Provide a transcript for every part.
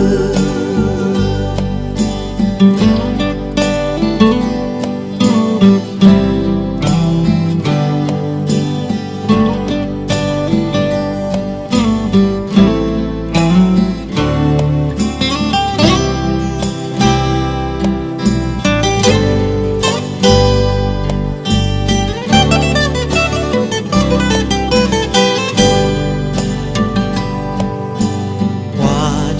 ม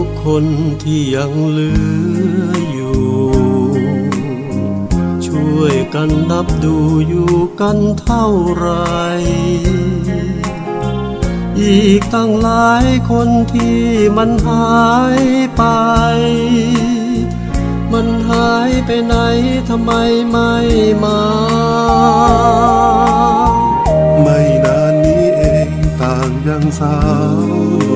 ทุกคนที่ยังเหลืออยู่ ช่วยกันนับดูอยู่กันเท่าไร อีกตั้งหลายคนที่มันหายไป มันหายไปไหนทำไมไม่มาไม่นานนี้เองต่างยังสาว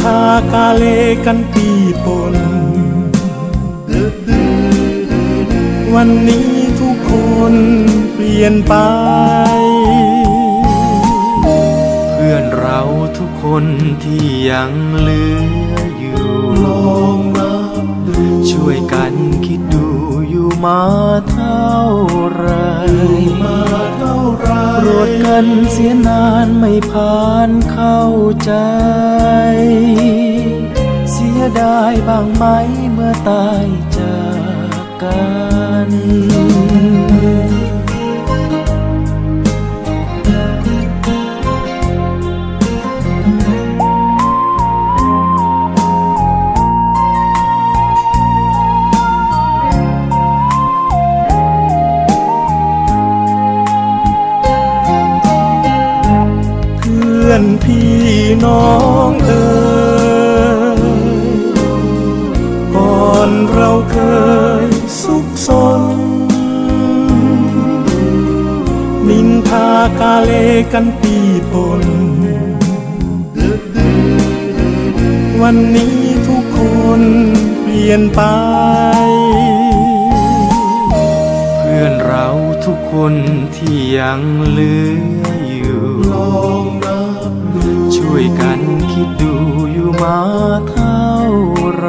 ทากาเลกันปีปน วันนี้ทุกคนเปลี่ยนไป เพื่อนเราทุกคนที่ยังเหลืออยู่ ลองนับดูช่วยกันคิดดู อยู่มาเท่าไหรมาเท่าไหรโปรดกันเสียนานไม่ผ่านเข้าใจ เสียดายบ้างไหมเมื่อตายจากกัน พื่อนพี่น้องเอ๋ยก่อนเราเคยสุขสน นินทากาเลกันปีปน วันนี้ทุกคนเปลี่ยนไป เพื่อนเราทุกคนที่ยังเหลืออยู่ ช่วยกันคิดดูอยู่มาเท่าไร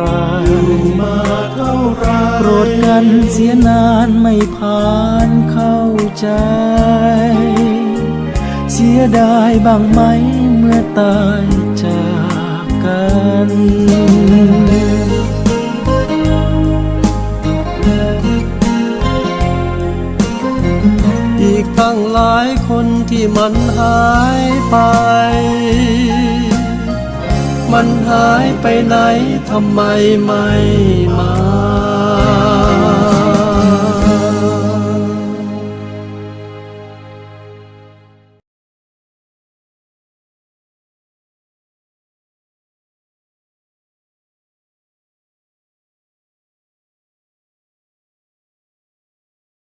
มาเท่าไรโกรธกันเสียนานไม่ผ่านเข้าใจ เสียดายบ้างไหมเมื่อตายจากกัน ตั้งหลายคนที่มันหายไป มันหายไปไหนทำไมไม่มา